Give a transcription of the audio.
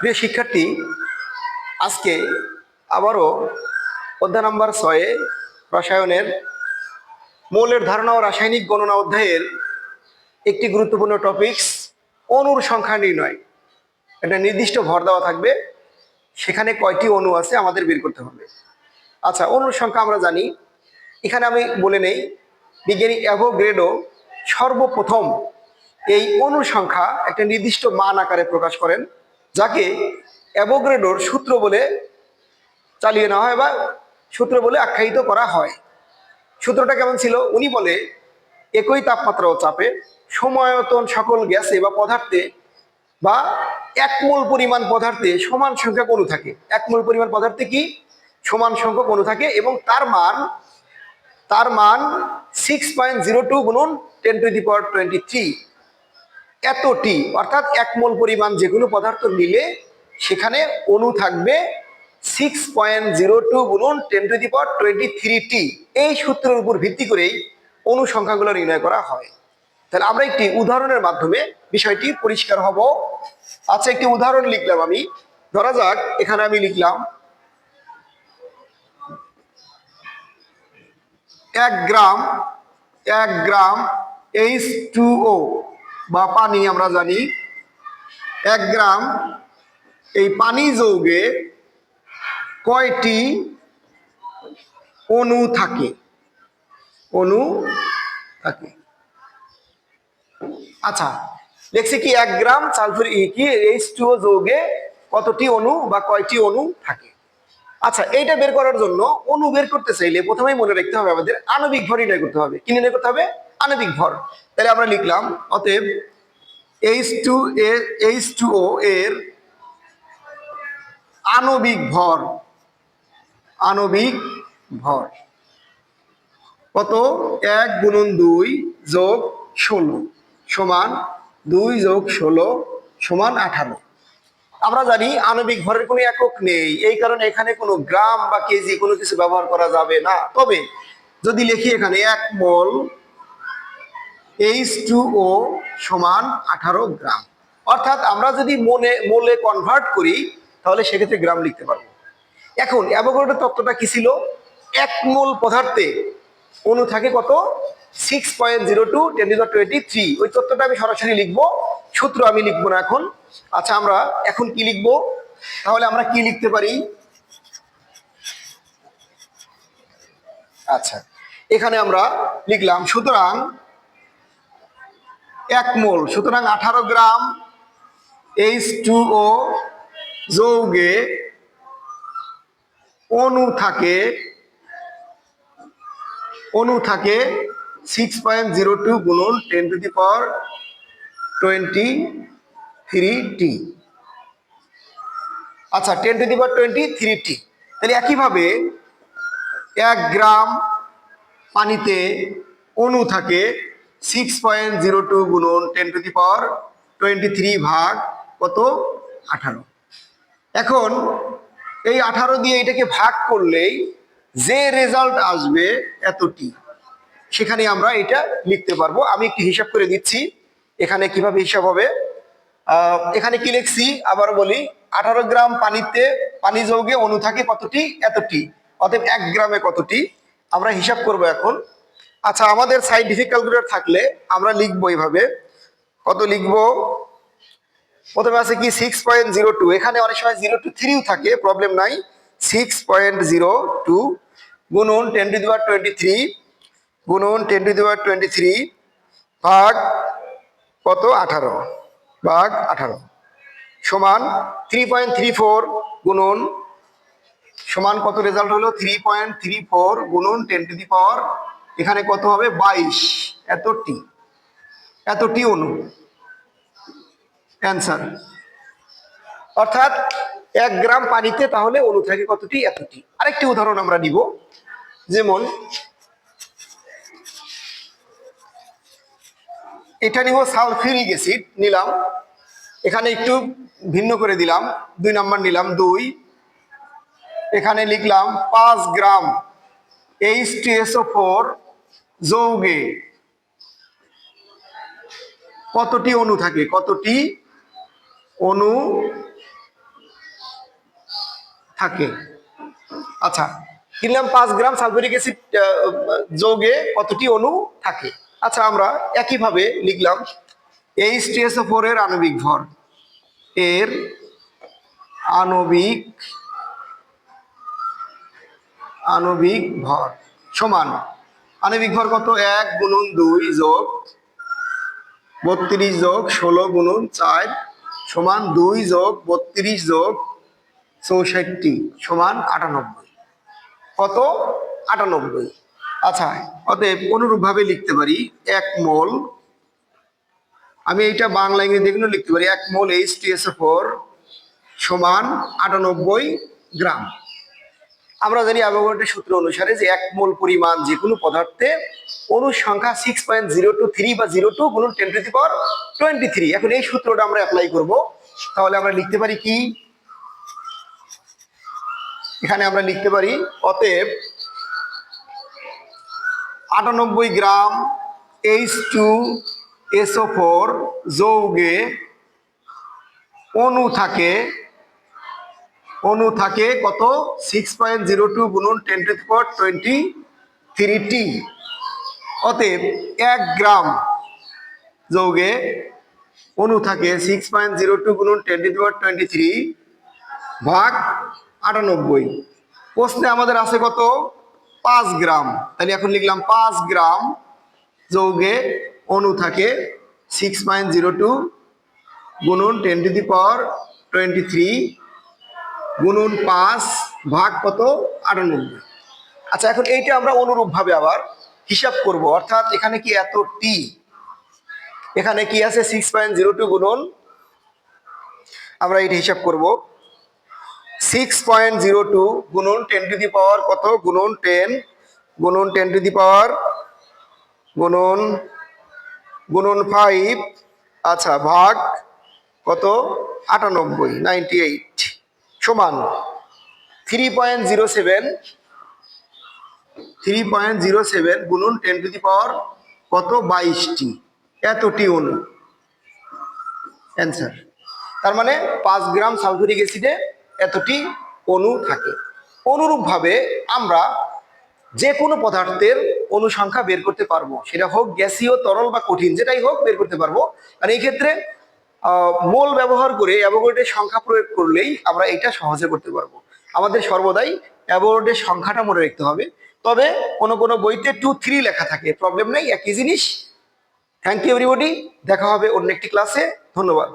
প্রিয় শিক্ষার্থী, আজকে আবারও অধ্যায় নাম্বার ছয়ে রসায়নের মৌলের ধারণা ও রাসায়নিক গণনা অধ্যায়ের একটি গুরুত্বপূর্ণ টপিকস অণুর সংখ্যা নির্ণয়। একটা নির্দিষ্ট ভর দেওয়া থাকবে, সেখানে কয়টি অণু আছে আমাদের বের করতে হবে। আচ্ছা অণুর সংখ্যা আমরা জানি, এখানে আমি বলে নেই, বিজ্ঞানী অ্যাভোগ্রেডো সর্বপ্রথম এই অণুর সংখ্যা একটা নির্দিষ্ট মান আকারে প্রকাশ করেন। যাকে অ্যাভোগ্রেডোর সূত্র বলে চালিয়ে নেওয়া হয় বা সূত্র বলে আখ্যায়িত করা হয়। সূত্রটা কেমন ছিল? উনি বলে, একই তাপমাত্রা ও চাপে সময়তন সকল গ্যাসে বা পদার্থে বা একমূল পরিমাণ পদার্থে সমান সংখ্যা অণু থাকে। একমূল পরিমাণ পদার্থে কি? সমান সংখ্যা অণু থাকে এবং তার মান তার মান সিক্স পয়েন্ট জিরো টু গুণন ten to the power twenty three এতটি, অর্থাৎ এক মোল পরিমাণ যে কোনো পদার্থ নিলে সেখানে অণু থাকবে সিক্স পয়েন্ট জিরো টু গুণন ten to the power twenty three টি এই সূত্রের উপর ভিত্তি করেই অণু সংখ্যাগুলো নির্ণয় করা হয়। তাহলে আমরা একটি উদাহরণের মাধ্যমে বিষয়টি পরিষ্কার হব। আচ্ছা একটি উদাহরণ লিখলাম আমি। ধরা যাক, এখানে আমি লিখলাম, এক গ্রাম এক গ্রাম এইচ টু ও বা পানি আমরা জানি, এক গ্রাম এই পানি যৌগে কয়টি অণু থাকে? অণু থাকে। আচ্ছা লিখছি কি এক গ্রাম? সালফার কি? এইচ যৌগে কতটি অণু বা কয়টি অণু থাকে? আচ্ছা এইটা বের করার জন্য অণু বের করতে চাইলে প্রথমেই মনে রাখতে হবে আমাদের আণবিক ভর নির্ণয় করতে হবে। কি নির্ণয় করতে হবে? আণবিক ভর। তাহলে আমরা লিখলাম, অতএব এইচ টু এর এইচ টু ও এর আণবিক ভর আণবিক ভর। কত? এক গুণন দুই যোগ ষোলো সমান দুই যোগ ষোলো সমান আঠারো। আমরা জানি আণবিক ভরের কোনো একক নেই, এই কারণে এখানে কোনো গ্রাম বা কেজি কোনো কিছু ব্যবহার করা যাবে না। তবে যদি লিখি এখানে এক মোল এইচ টু ও সমান আঠারো গ্রাম। অর্থাৎ আমরা যদি মনে, মোলে কনভার্ট করি, তাহলে সেক্ষেত্রে গ্রাম লিখতে পারব। এখন অ্যাভোগাড্রো তত্ত্বটা কি ছিল? এক মোল পদার্থে অণু থাকে কত? Six point zero two ten twenty three ওই তত্ত্বটা আমি সরাসরি লিখব, সূত্র আমি লিখব না এখন। আচ্ছা আমরা এখন কি লিখব? তাহলে আমরা কি লিখতে পারি? আচ্ছা এখানে আমরা লিখলাম, সুতরাং এক মোল। সুতরাং আঠারো গ্রাম এইচ টু ও যৌগে অণু থাকে অণু থাকে সিক্স পয়েন্ট জিরো টু গুণন ten to the power twenty three টি আচ্ছা ten to the power twenty three টি তাহলে একইভাবে এক গ্রাম পানিতে অণু থাকে সিক্স পয়েন্ট জিরো টু গুণন ten to the power twenty three ভাগ কত? আঠারো। এখন এই আঠারো দিয়ে এটাকে ভাগ করলেই যে রেজাল্ট আসবে এতটি, সেখানে আমরা এটা লিখতে পারব। আমি একটু হিসাব করে দিচ্ছি, এখানে কীভাবে হিসাব হবে? এখানে কি লিখছি? আবার বলি, আঠারো গ্রাম পানিতে, পানি যৌগে অণু থাকে কতটি? এতটি। অতএব এক গ্রামে কতটি? আমরা হিসাব করব এখন আচ্ছা আমাদের সাইন্টিফিক ক্যালকুলেটর থাকলে আমরা লিখব এইভাবে। কত লিখব? প্রথমে আছে কি? সিক্স পয়েন্ট জিরো টু এখানে অনেক সময় জিরো টু থ্রিও থাকে প্রবলেম নাই। সিক্স পয়েন্ট জিরো টু গুণন ten to the power twenty three গুণন ten to the power twenty three ভাগ কত? আঠারো। ভাগ আঠারো। সমান থ্রি পয়েন্ট থ্রি ফোর গুণন, সমান কত রেজাল্ট হলো? থ্রি পয়েন্ট থ্রি ফোর গুণন টেন টু দি পাওয়ার এখানে কত হবে? বাইশ। এত টি এত টি অনু। অ্যান্সার অর্থাৎ এক গ্রাম পানিতে তাহলে অণু থাকে কতটি এতটি আরেকটি উদাহরণ আমরা নিব। যেমন, এটা নিব সালফিউরিক অ্যাসিড। নিলাম। এখানে একটু ভিন্ন করে দিলাম। দুই নাম্বার নিলাম, দুই। এখানে লিখলাম পাঁচ গ্রাম এইচ টি এসও ফোর যৌগে কতটি অণু থাকে কতটি অণু থাকে? আচ্ছা কিনলাম পাঁচ গ্রাম সালফিউরিক অ্যাসিড যৌগে কতটি অণু থাকে? আচ্ছা আমরা একইভাবে লিখলাম এইচ টিএসও ফোর এর আণবিক ভর। এর আণবিক আণবিক ভর সমান। আণবিক ভর কত? এক গুণন দুই যোগ বত্রিশ যোগ ষোলো গুণন চার সমান দুই যোগ বত্রিশ যোগ চৌষট্টি সমান আটানব্বই। কত? আটানব্বই। আচ্ছা অতএব অনুরূপভাবে লিখতে পারি এক মোল। আমি এইটা বাংলা ইংরেজি এগুলো লিখতে পারি এক মোল এইচ টি এস ফোর সমান আটানব্বই গ্রাম। আমরা জানি অ্যাভোগাড্রোর সূত্র অনুসারে যে এক মোল পরিমাণ যে কোনো পদার্থে অণুর সংখ্যা six point zero two three বা জিরো টু গুণন ten to the twenty three এখন এই সূত্রটা আমরা অ্যাপ্লাই করব। তাহলে আমরা লিখতে পারি কি? এখানে আমরা লিখতে পারি, অতএব আটানব্বই গ্রাম এইচ টু এসও ফোর যৌগে অনু থাকে অণু থাকে কত? সিক্স পয়েন্ট জিরো টু গুণন ten to power twenty three টি অতএব এক গ্রাম যৌগে অণু থাকে সিক্স পয়েন্ট জিরো টু গুণন ten to power twenty three ভাগ আটানব্বই। প্রশ্নে আমাদের আছে কত? পাঁচ গ্রাম। তাহলে এখন লিখলাম পাঁচ গ্রাম যৌগে অণু থাকে সিক্স পয়েন্ট জিরো টু গুণন ten to the power twenty three গুণন পাঁচ ভাগ কত? আটানব্বই। আচ্ছা এখন এইটা আমরা অনুরূপভাবে আবার হিসাব করব। অর্থাৎ এখানে কি এত টি এখানে কি আছে? সিক্স পয়েন্ট জিরো টু গুণন, আমরা এটা হিসাব করব। সিক্স পয়েন্ট জিরো টু গুণন টেন টু দি পাওয়ার কত? গুণন টেন গুণন টেন টু দি পাওয়ার গুণন গুণন ফাইভ আচ্ছা ভাগ কত? আটানব্বই নাইনটি এইট সমান three point zero seven three point zero seven গুণন টেন টু দি পাওয়ার কত? বাইশটি। এতটি অণু অ্যান্সার তার মানে পাঁচ গ্রাম সালফিউরিক অ্যাসিডে এতটি অণু থাকে। অনুরূপভাবে আমরা যে কোনো পদার্থের অনুসংখ্যা বের করতে পারব। সেটা হোক গ্যাসীয় তরল বা কঠিন, যেটাই হোক বের করতে পারব। আর এই ক্ষেত্রে মোল ব্যবহার করে অ্যাভোগেটের সংখ্যা প্রয়োগ করলেই আমরা এটা সহজে করতে পারব। আমাদের সর্বদাই অ্যাভোগেটের সংখ্যাটা মনে রাখতে হবে। তবে কোনো কোনো বইতে টু থ্রি লেখা থাকে প্রবলেম নেই, একই জিনিস। থ্যাংক ইউ এভরিবডি দেখা হবে অন্য একটি ক্লাসে ধন্যবাদ।